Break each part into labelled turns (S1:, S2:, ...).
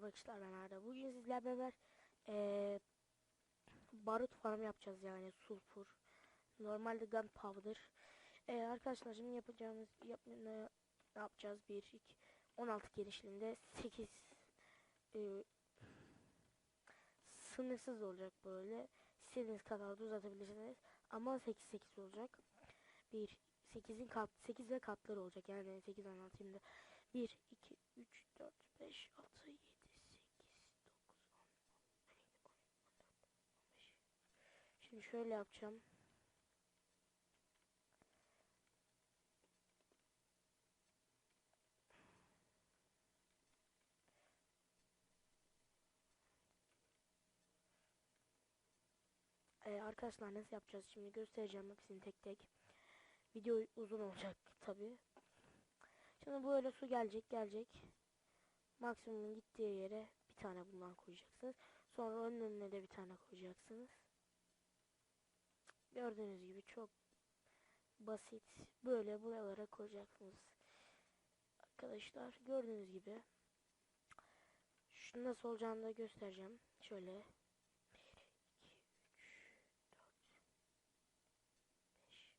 S1: Arkadaşlar ben Arda. Bugün sizlerle beraber eee barut farm yapacağız yani sulfur. Normalde gunpowder. Eee arkadaşlar şimdi yapacağımız yap, ne, ne yapacağız? 1 2 16 genişliğinde 8 eee, sınırsız olacak böyle. İstediğiniz kadar da uzatabilirsiniz. Ama 8 8 olacak. 1 8'in kat 8 ve katları olacak. Yani 8 anlatayım da 1 2 3 4 5 6 7 Şimdi şöyle yapacağım. Ee, arkadaşlar nasıl yapacağız şimdi göstereceğim hepsini tek tek. Video uzun olacak tabi. Şimdi böyle su gelecek gelecek. Maksimum gittiği yere bir tane bundan koyacaksınız. Sonra onun önüne de bir tane koyacaksınız. Gördüğünüz gibi çok basit. Böyle buralara koyacaksınız. Arkadaşlar gördüğünüz gibi. Şu nasıl olacağını da göstereceğim. Şöyle. 1, 2, 3, 4, 5,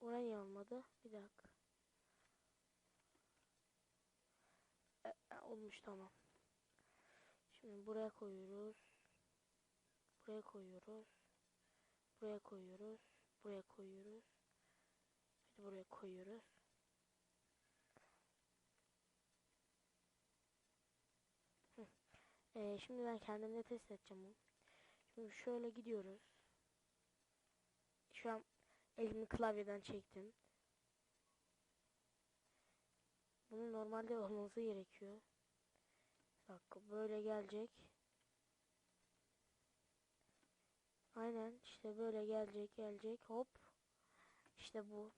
S1: Oraya olmadı. Bir dakika. Olmuş tamam. Şimdi buraya koyuyoruz. Buraya koyuyoruz. Buraya koyuyoruz. Buraya koyuyoruz. Bir de buraya koyuyoruz. Hı. E, şimdi ben kendimde test edeceğim bunu. Şimdi şöyle gidiyoruz. Şu an elimi klavyeden çektim. Bunun normalde olması gerekiyor. Bir dakika böyle gelecek. Aynen işte böyle gelecek gelecek hop. İşte bu.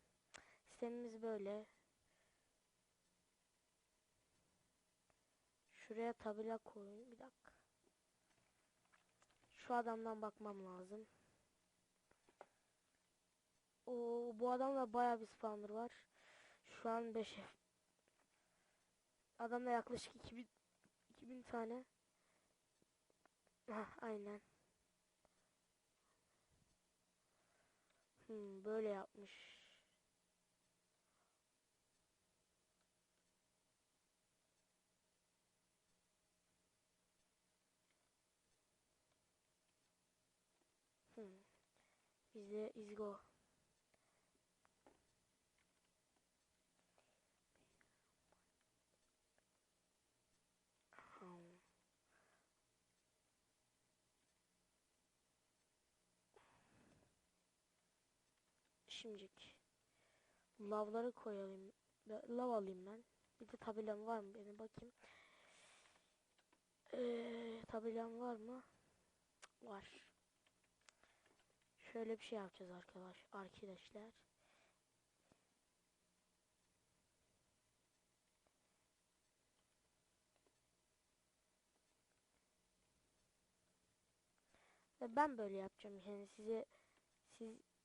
S1: Sistemimiz böyle. Şuraya tabela koyun. Bir dakika. Şu adamdan bakmam lazım. O bu adamla bayağı bir spawner var. Şu an 5 Adamda yaklaşık 2000 2000 tane. Hah, aynen. Hmm, böyle yapmış. Hmm. Bize izgo. Hmm. Şimdilik lavları koyalım. Lav alayım ben. Bir de tabelam var mı benim bakayım. Ee, tabelam var mı? Var. Şöyle bir şey yapacağız arkadaş arkadaşlar. Ben böyle yapacağım yani size siz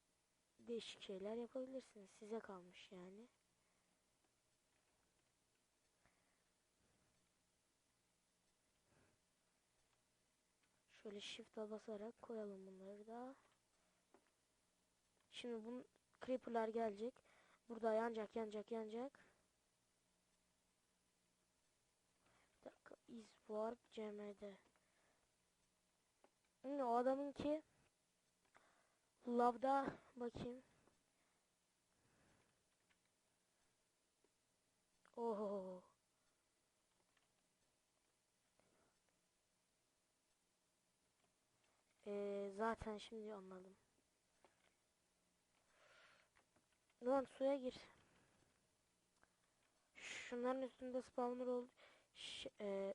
S1: değişik şeyler yapabilirsiniz. Size kalmış yani. Şöyle shift'a basarak koyalım bunları da. Şimdi bunun creeper'lar gelecek. Burada yanacak yanacak yanacak. Bir dakika. Is warp cm'de. Şimdi o adamın ki Lavda bakayım. Oho. Ee, zaten şimdi anladım. Lan suya gir. Şunların üstünde spawner oldu. Ş e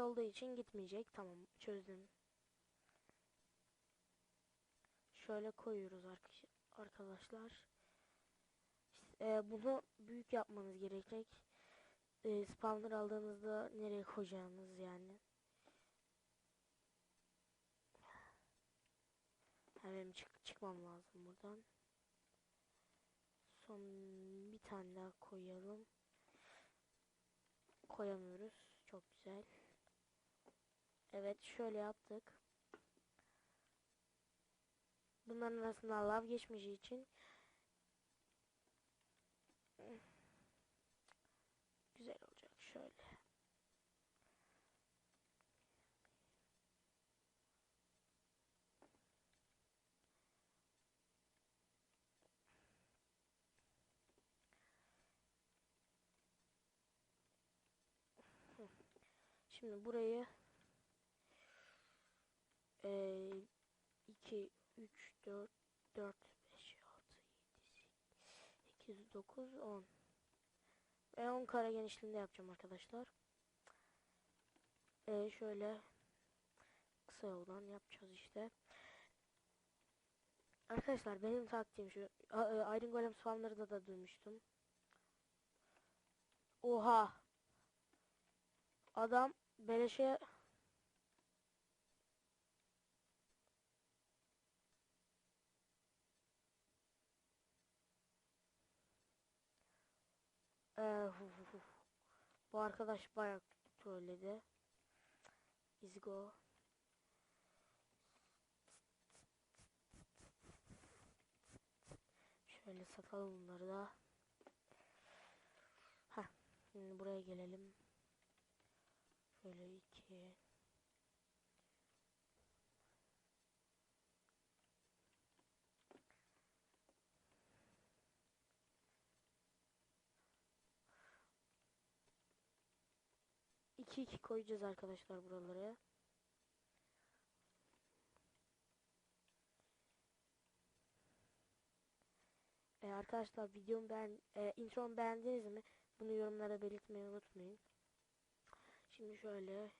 S1: olduğu için gitmeyecek. Tamam çözdüm. Şöyle koyuyoruz ark- arkadaşlar. Ee, bunu büyük yapmanız gerekecek. Ee, spawner aldığınızda nereye koyacağınız yani. Hemen çık çıkmam lazım buradan. Son bir tane daha koyalım. Koyamıyoruz. Çok güzel. Evet şöyle yaptık. Bunların arasında lav geçmeyeceği için güzel olacak şöyle. Şimdi burayı 2 3 4 4 5 6 7 8 9 10 ve 10 kare genişliğinde yapacağım arkadaşlar. Ee, şöyle kısa yoldan yapacağız işte. Arkadaşlar benim taktiğim şu. A- e, Iron Golem spamları da da duymuştum. Oha. Adam beleşe Ee, hu hu hu. Bu arkadaş bayağı trolledi. Izgo. Şöyle satalım bunları da. Heh, şimdi buraya gelelim. Şöyle iki. İki iki koyacağız arkadaşlar buraları. Ee, arkadaşlar videomu beğen, e, intromu beğendiniz mi? Bunu yorumlara belirtmeyi unutmayın. Şimdi şöyle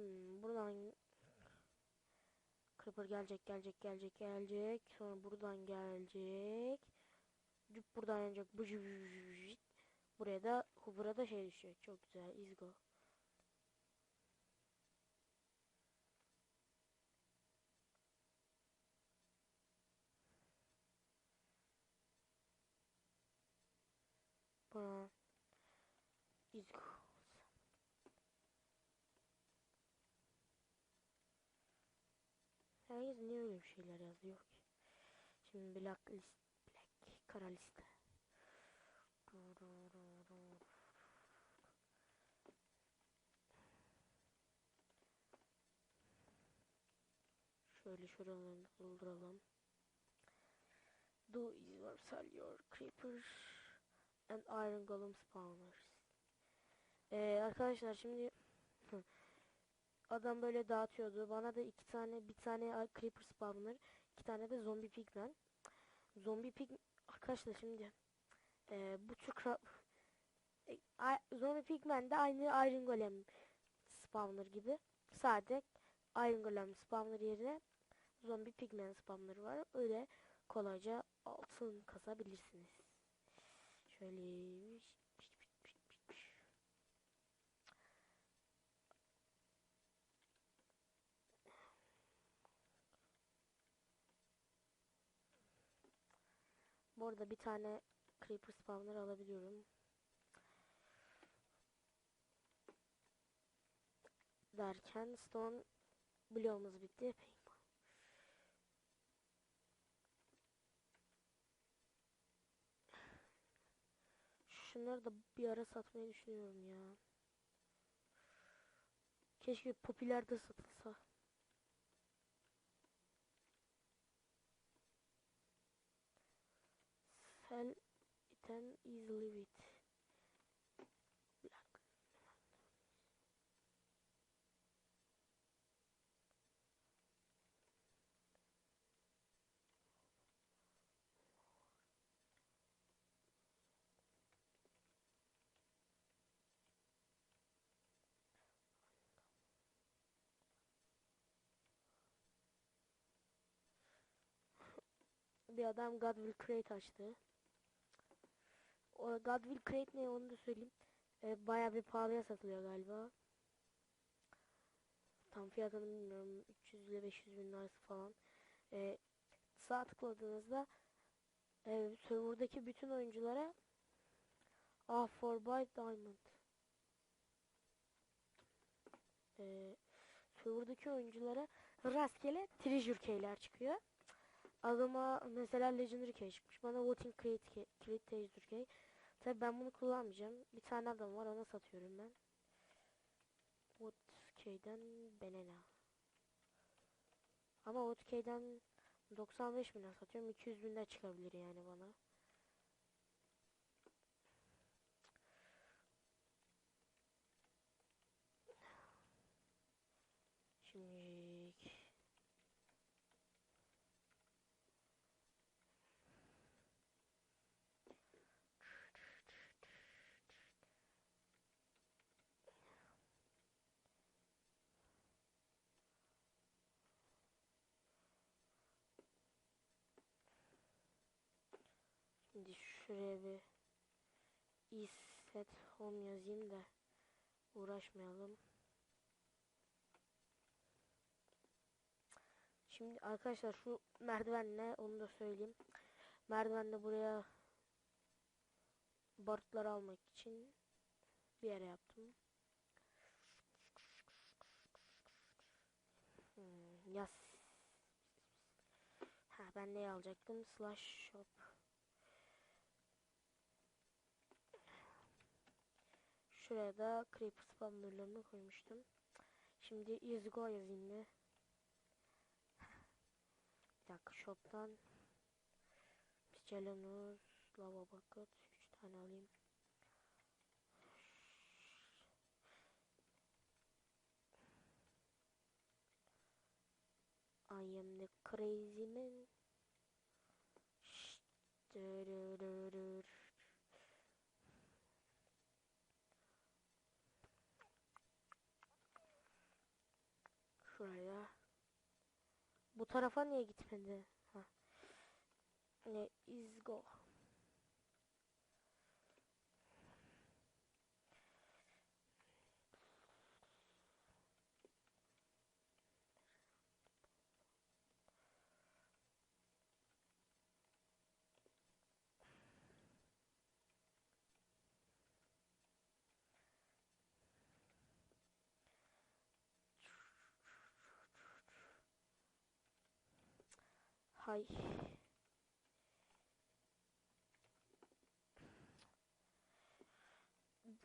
S1: Hmm, buradan Creeper gelecek gelecek gelecek gelecek. Sonra buradan gelecek. Cüp buradan cüp, cüp. Buraya da Hoover'a da şey düşecek. Çok güzel. Izgo. Buna Izgo. Herkes niye öyle bir şeyler yazıyor ki? Şimdi black list, black kara liste. Şöyle şuralarını dolduralım. Do universal your creepers and iron golem spawners. Ee, arkadaşlar şimdi adam böyle dağıtıyordu. Bana da iki tane bir tane creeper spawner, iki tane de zombi pigman. Zombi pig arkadaşlar şimdi e, bu tür kra- e, zombi pigman de aynı iron golem spawner gibi. Sadece iron golem spawner yerine zombi pigman spawner var. Öyle kolayca altın kasabilirsiniz. Şöyle Bu arada bir tane creeper spawner alabiliyorum. Derken stone bloğumuz bitti. Şunları da bir ara satmayı düşünüyorum ya. Keşke popüler de satılsa. Hell can easily with black. bir adam God will create açtı. God Will Create ne onu da söyleyeyim. E, bayağı bir pahalıya satılıyor galiba. Tam fiyatını bilmiyorum. 300 ile 500 bin arası falan. E, sağ tıkladığınızda e, serverdaki bütün oyunculara Ah for by Diamond. E, serverdaki oyunculara rastgele treasure key'ler çıkıyor. Adıma mesela Legendary Key çıkmış. Bana Voting Create Key, Create Treasure Key. Tabi ben bunu kullanmayacağım. Bir tane adam var ona satıyorum ben. What Key'den Benena. Ama What Key'den 95 binden satıyorum. 200 binden çıkabilir yani bana. Şimdi Şimdi şuraya bir is set home yazayım da uğraşmayalım. Şimdi arkadaşlar şu merdivenle onu da söyleyeyim. Merdivenle buraya barutları almak için bir yere yaptım. Hmm, yaz. Ha ben ne alacaktım? Slash shop. Şuraya da creeper spawnerlarını koymuştum. Şimdi is go yazayım mı? Bir dakika shop'tan Pigelanus, lava bucket 3 tane alayım. I am the crazy man. Şşt, dırırırır. Şuraya. Bu tarafa niye gitmedi? Ha. Ne is Hay.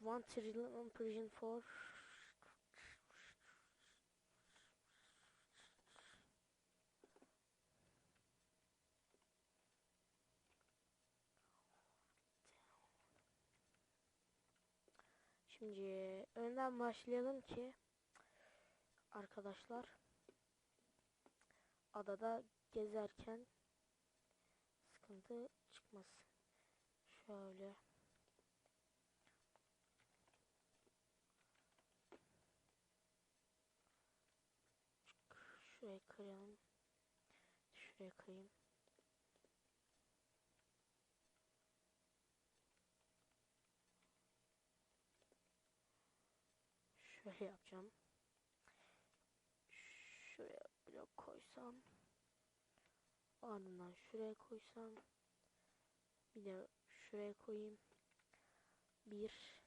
S1: One trillion Persian for Şimdi önden başlayalım ki arkadaşlar adada gezerken sıkıntı çıkmasın. Şöyle. Şuraya kıralım. Şuraya kırayım. Şöyle yapacağım. Şuraya blok koysam. Ardından şuraya koysam. Bir de şuraya koyayım. Bir.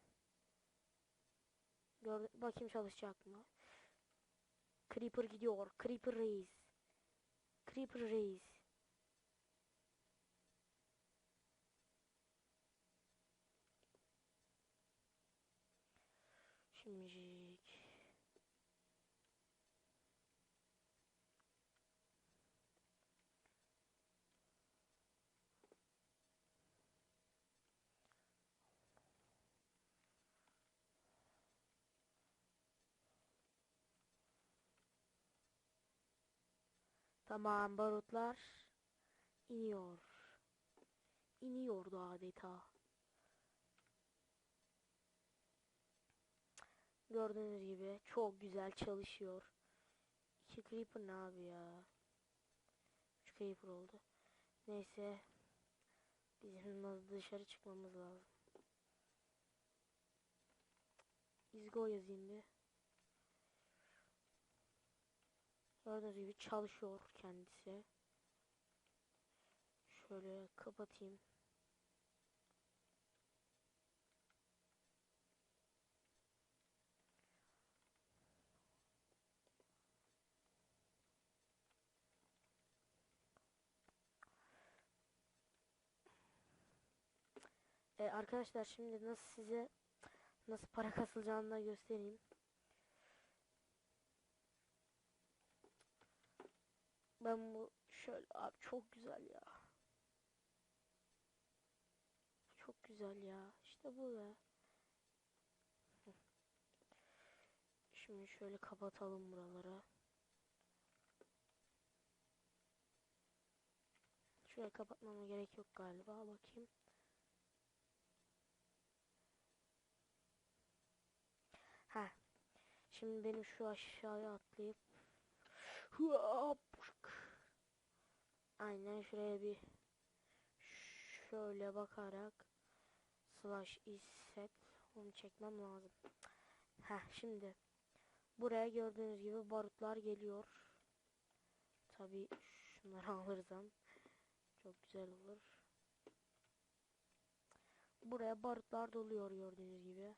S1: Gördüm. Bakayım çalışacak mı? Creeper gidiyor. Creeper reis. Creeper reis. Şimdilik. Tamam barutlar iniyor. İniyordu adeta. Gördüğünüz gibi çok güzel çalışıyor. İki creeper ne abi ya? Üç creeper oldu. Neyse. Bizim dışarı çıkmamız lazım. İzgo yazayım bir. Gördüğünüz gibi çalışıyor kendisi. Şöyle kapatayım. E, arkadaşlar şimdi nasıl size nasıl para kasılacağını da göstereyim. Ben bu şöyle abi çok güzel ya. Çok güzel ya. İşte bu be. Şimdi şöyle kapatalım buraları. Şöyle kapatmama gerek yok galiba. Bakayım. Ha. Şimdi benim şu aşağıya atlayıp Hop. Aynen şuraya bir şöyle bakarak slash is set onu çekmem lazım. Ha şimdi buraya gördüğünüz gibi barutlar geliyor. Tabi şunları alırsam çok güzel olur. Buraya barutlar doluyor gördüğünüz gibi.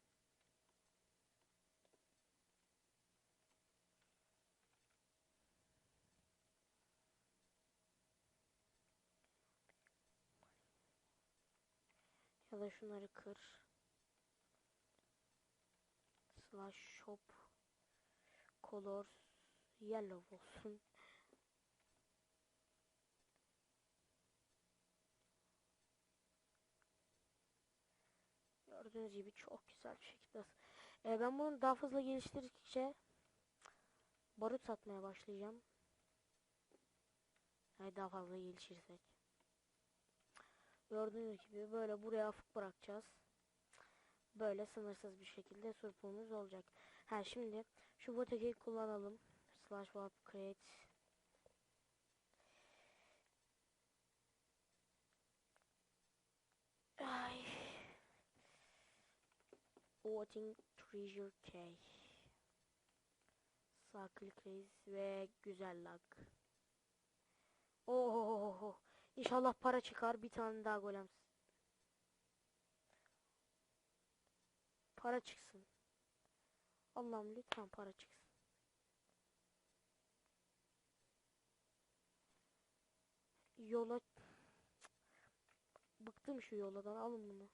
S1: Ya şunları kır. Slash shop colors yellow olsun. Gördüğünüz gibi çok güzel bir şekilde. Ee, ben bunu daha fazla geliştirdikçe barut satmaya başlayacağım. Yani daha fazla gelişirsek. Gördüğünüz gibi böyle buraya afık bırakacağız. Böyle sınırsız bir şekilde surpumuz olacak. Ha şimdi şu botekeyi kullanalım. Slash warp create. Ay. Voting treasure key. Sağ klikleyiz ve güzel lag. Oh, İnşallah para çıkar bir tane daha golem. Para çıksın. Allah'ım lütfen para çıksın. Yola bıktım şu yoladan alın bunu.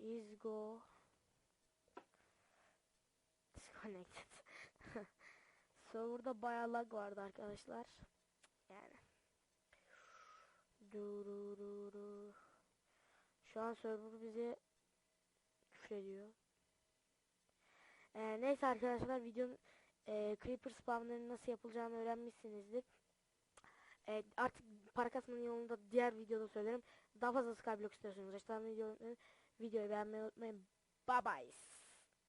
S1: Is go disconnected. Serverda bayağı lag vardı arkadaşlar. Yani. Durururu. Şu an server bize küfür ediyor. Ee, neyse arkadaşlar videonun e, creeper spamlarının nasıl yapılacağını öğrenmişsinizdir. E, artık para kasmanın yolunda diğer videoda söylerim. Daha fazla skyblock istiyorsanız aşağıdan videoyu, videoyu beğenmeyi unutmayın. Bye bye.